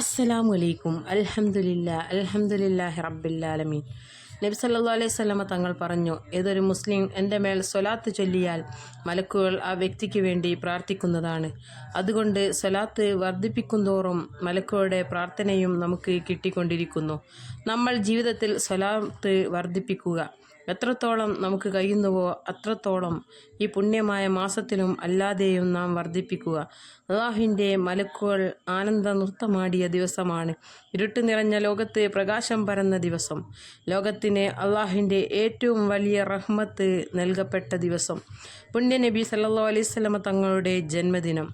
അസ്സലാമു അലൈക്കും അൽഹംദുലില്ലാ അൽഹംദുലില്ലാഹി റബ്ബില്ലാലമീൻ നബി സല്ലാ അലൈഹി സ്വലമ തങ്ങൾ പറഞ്ഞു ഏതൊരു മുസ്ലിം എന്റെ മേൽ സ്വലാത്ത് ചൊല്ലിയാൽ മലക്കുകൾ ആ വ്യക്തിക്ക് വേണ്ടി പ്രാർത്ഥിക്കുന്നതാണ്. അതുകൊണ്ട് സ്വലാത്ത് വർദ്ധിപ്പിക്കുന്തോറും മലക്കുകളുടെ പ്രാർത്ഥനയും നമുക്ക് കിട്ടിക്കൊണ്ടിരിക്കുന്നു. നമ്മൾ ജീവിതത്തിൽ സ്വലാത്ത് വർദ്ധിപ്പിക്കുക. എത്രത്തോളം നമുക്ക് കഴിയുന്നുവോ അത്രത്തോളം ഈ പുണ്യമായ മാസത്തിലും അല്ലാതെയും നാം വർദ്ധിപ്പിക്കുക. അള്ളാഹുവിന്റെ മലക്കുകൾ ആനന്ദ നൃത്തമാടിയ ദിവസമാണ്. ഇരുട്ട് നിറഞ്ഞ ലോകത്ത് പ്രകാശം പരന്ന ദിവസം. ലോകത്തിന് അള്ളാഹുവിന്റെ ഏറ്റവും വലിയ റഹ്മത്ത് നൽകപ്പെട്ട ദിവസം. പുണ്യനബി സല്ലാ അലൈഹി വസല്ലമ തങ്ങളുടെ ജന്മദിനം.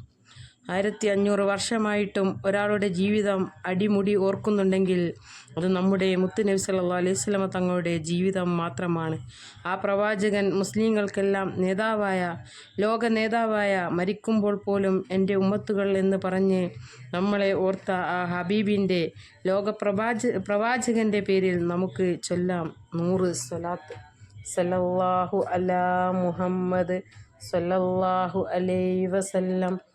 ആയിരത്തി അഞ്ഞൂറ് വർഷമായിട്ടും ഒരാളുടെ ജീവിതം അടിമുടി ഓർക്കുന്നുണ്ടെങ്കിൽ അത് നമ്മുടെ മുത്ത് നബി സല്ലല്ലാഹു അലൈഹി വസല്ലമ തങ്ങളുടെ ജീവിതം മാത്രമാണ്. ആ പ്രവാചകൻ മുസ്ലിങ്ങൾക്കെല്ലാം നേതാവായ ലോക നേതാവായ മരിക്കുമ്പോൾ പോലും എന്റെ ഉമ്മത്തുകൾ എന്ന് പറഞ്ഞ് നമ്മളെ ഓർത്ത ആ ഹബീബിന്റെ ലോക പ്രവാച പ്രവാചകന്റെ പേരിൽ നമുക്ക് ചൊല്ലാം. നൂറ് സ്വലാത്ത്. സല്ലല്ലാഹു അലാ മുഹമ്മദ് സല്ലല്ലാഹു അലൈ വസല്ലം.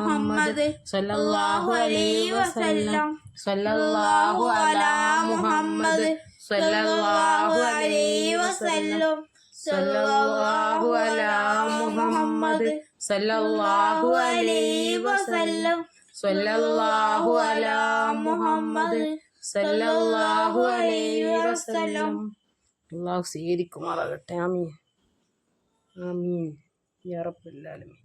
മുഹമ്മദ് സല്ലല്ലാഹു അലൈഹി വസല്ലം സല്ലല്ലാഹു അലാ മുഹമ്മദ് സല്ലല്ലാഹു അലൈഹി വസല്ലം സല്ലല്ലാഹു അലാ മുഹമ്മദ് സല്ലല്ലാഹു അലൈഹി വസല്ലം സല്ലല്ലാഹു അലാ മുഹമ്മദ് സല്ലല്ലാഹു അലൈഹി വസല്ലം അള്ളാഹു സ്വീകരിക്കുമാറാകട്ടെ. ആമീൻ. ആമീൻ. യാ റബ്ബൽ ആലമീൻ.